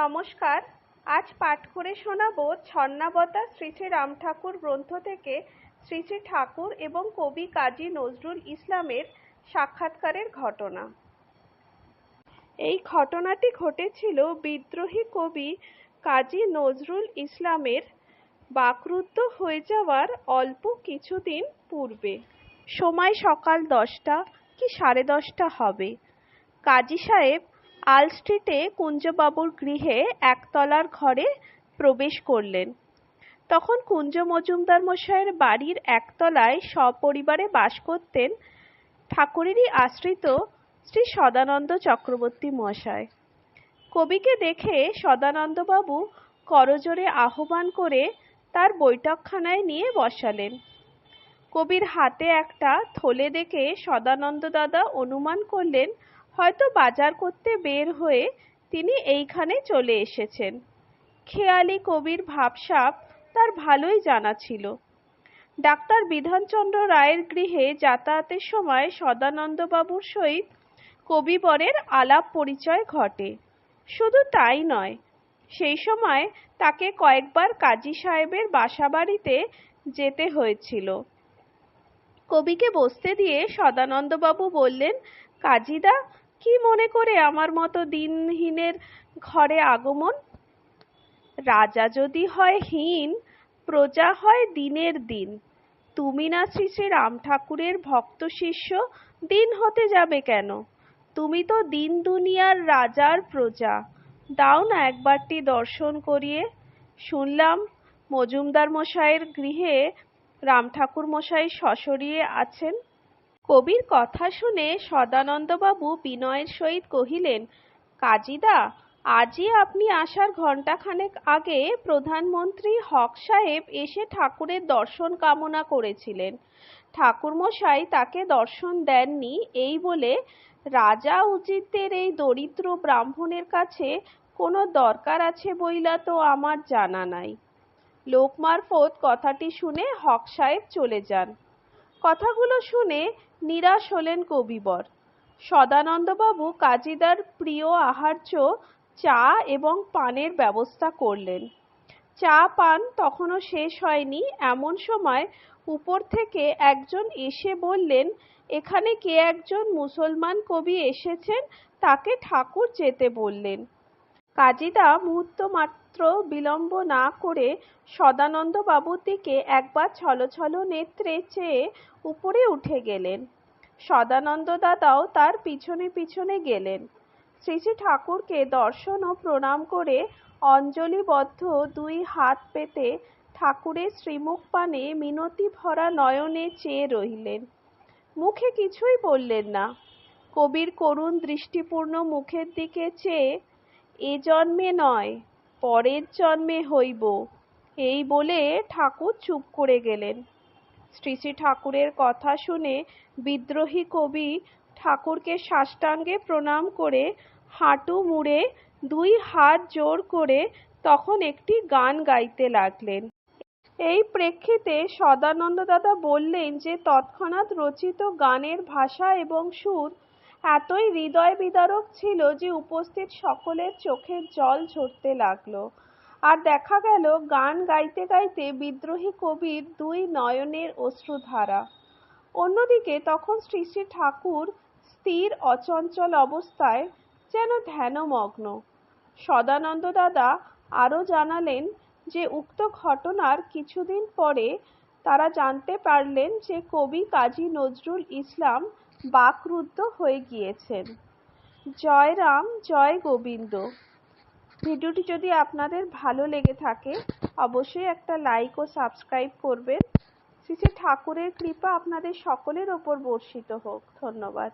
নমস্কার। আজ পাঠ করে শোনাব ছন্নাবতা শ্রী শ্রী রাম ঠাকুর গ্রন্থ থেকে শ্রী শ্রী ঠাকুর এবং কবি কাজী নজরুল ইসলামের সাক্ষাৎকারের ঘটনা। এই ঘটনাটি ঘটেছিল বিদ্রোহী কবি কাজী নজরুল ইসলামের বাকরুদ্ধ হয়ে যাওয়ার অল্প কিছুদিন পূর্বে। সময় সকাল দশটা কি সাড়ে দশটা হবে? কাজী সাহেব আল স্ট্রিটে কুঞ্জবাবুর গৃহে একতলার ঘরে প্রবেশ করলেন। তখন কুঞ্জ মজুমদার মশাইয়ের বাড়ির একতলায় সপরিবারে বাস করতেন ঠাকুরেরই আশ্রিত শ্রী সদানন্দ চক্রবর্তী মশাই। কবিকে দেখে সদানন্দবাবু করজোরে আহ্বান করে তার বৈঠকখানায় নিয়ে বসালেন। কবির হাতে একটা থলে দেখে সদানন্দ দাদা অনুমান করলেন হয়তো বাজার করতে বের হয়ে তিনি এইখানে চলে এসেছেন। খেয়ালি কবির ভাবসাব তার ভালোই জানা ছিল। ডাক্তার বিধানচন্দ্র রায়ের গৃহে যাতায়াতের সময় সদানন্দবাবুর সহিত কবিবরের আলাপ পরিচয় ঘটে। শুধু তাই নয়, সেই সময় তাকে কয়েকবার কাজী সাহেবের বাসাবাড়িতে যেতে হয়েছিল। কবিকে বসতে দিয়ে সদানন্দবাবু বললেন, কাজীদা কি মনে করে আমার মতো দিনহীনের ঘরে আগমন? রাজা যদি হয় হীন, প্রজা হয় দিনের দিন। তুমি না শ্রী শ্রী রাম ঠাকুরের ভক্ত শিষ্য, দিন হতে যাবে কেন? তুমি তো দিন দুনিয়ার রাজার প্রজা। দাও না একবারটি দর্শন করিয়ে। শুনলাম মজুমদার মশাইয়ের গৃহে রাম ঠাকুর মশাই সশরিয়ে আছেন। কবির কথা শুনে সদানন্দবাবু বিনয়ের সহিত কহিলেন, কাজীদা, আজই আপনি আসার ঘণ্টাখানেক আগে প্রধানমন্ত্রী হক সাহেব এসে ঠাকুরের দর্শন কামনা করেছিলেন। ঠাকুরমশাই তাকে দর্শন দেননি এই বলে রাজা উচিতদের এই দরিদ্র ব্রাহ্মণের কাছে কোনো দরকার আছে বইলা তো আমার জানা নাই। লোক মারফত কথাটি শুনে হক সাহেব চলে যান। কথাগুলো শুনে নিরাশ হলেন কবিবর। সদানন্দবাবু কাজীদার প্রিয় আহার্য চা এবং পানের ব্যবস্থা করলেন। চা পান তখনও শেষ হয়নি। এমন সময় উপর থেকে একজন এসে বললেন, এখানে কে একজন মুসলমান কবি এসেছেন? তাকে ঠাকুর যেতে বললেন। কাজীদা মুহূর্ত মাত্র বিলম্ব না করে সদানন্দ বাবুর দিকে একবার ছলছল নেত্রে চেয়ে উপরে উঠে গেলেন। সদানন্দ দাদাও তার পিছনে পিছনে গেলেন। শ্রী শ্রী ঠাকুরকে দর্শন ও প্রণাম করে অঞ্জলিবদ্ধ দুই হাত পেতে ঠাকুরের শ্রীমুখ পানে মিনতি ভরা নয়নে চেয়ে রহিলেন। মুখে কিছুই বললেন না। কবির করুণ দৃষ্টিপূর্ণ মুখের দিকে চেয়ে, এ জন্মে নয় পরের জন্মে হইব। এই বলে ঠাকুর চুপ করে গেলেন। শ্রী শ্রী ঠাকুরের কথা শুনে বিদ্রোহী কবি ঠাকুরকে সাষ্টাঙ্গে প্রণাম করে হাঁটু মুড়ে দুই হাত জোর করে তখন একটি গান গাইতে লাগলেন। এই প্রেক্ষিতে সদানন্দ দাদা বললেন যে, তৎক্ষণাৎ রচিত গানের ভাষা এবং সুর এতই হৃদয় বিদারক ছিল যে উপস্থিত সকলের চোখের জল ঝরতে লাগল। আর দেখা গেল, গান গাইতে গাইতে বিদ্রোহী কবির দুই নয়নের অশ্রুধারা। অন্যদিকে তখন শ্রী শ্রী ঠাকুর স্থির অচঞ্চল অবস্থায় যেন ধ্যানমগ্ন। সদানন্দ দাদা আরও জানালেন যে উক্ত ঘটনার কিছুদিন পরে তারা জানতে পারলেন যে কবি কাজী নজরুল ইসলাম বাকরুদ্ধ হয়ে গিয়েছেন। জয় রাম, জয় গোবিন্দ। ভিডিওটি যদি আপনাদের ভালো লেগে থাকে, অবশ্যই একটা লাইক ও সাবস্ক্রাইব করবেন। শ্রী ঠাকুরের কৃপা আপনাদের সকলের ওপর বর্ষিত হোক। ধন্যবাদ।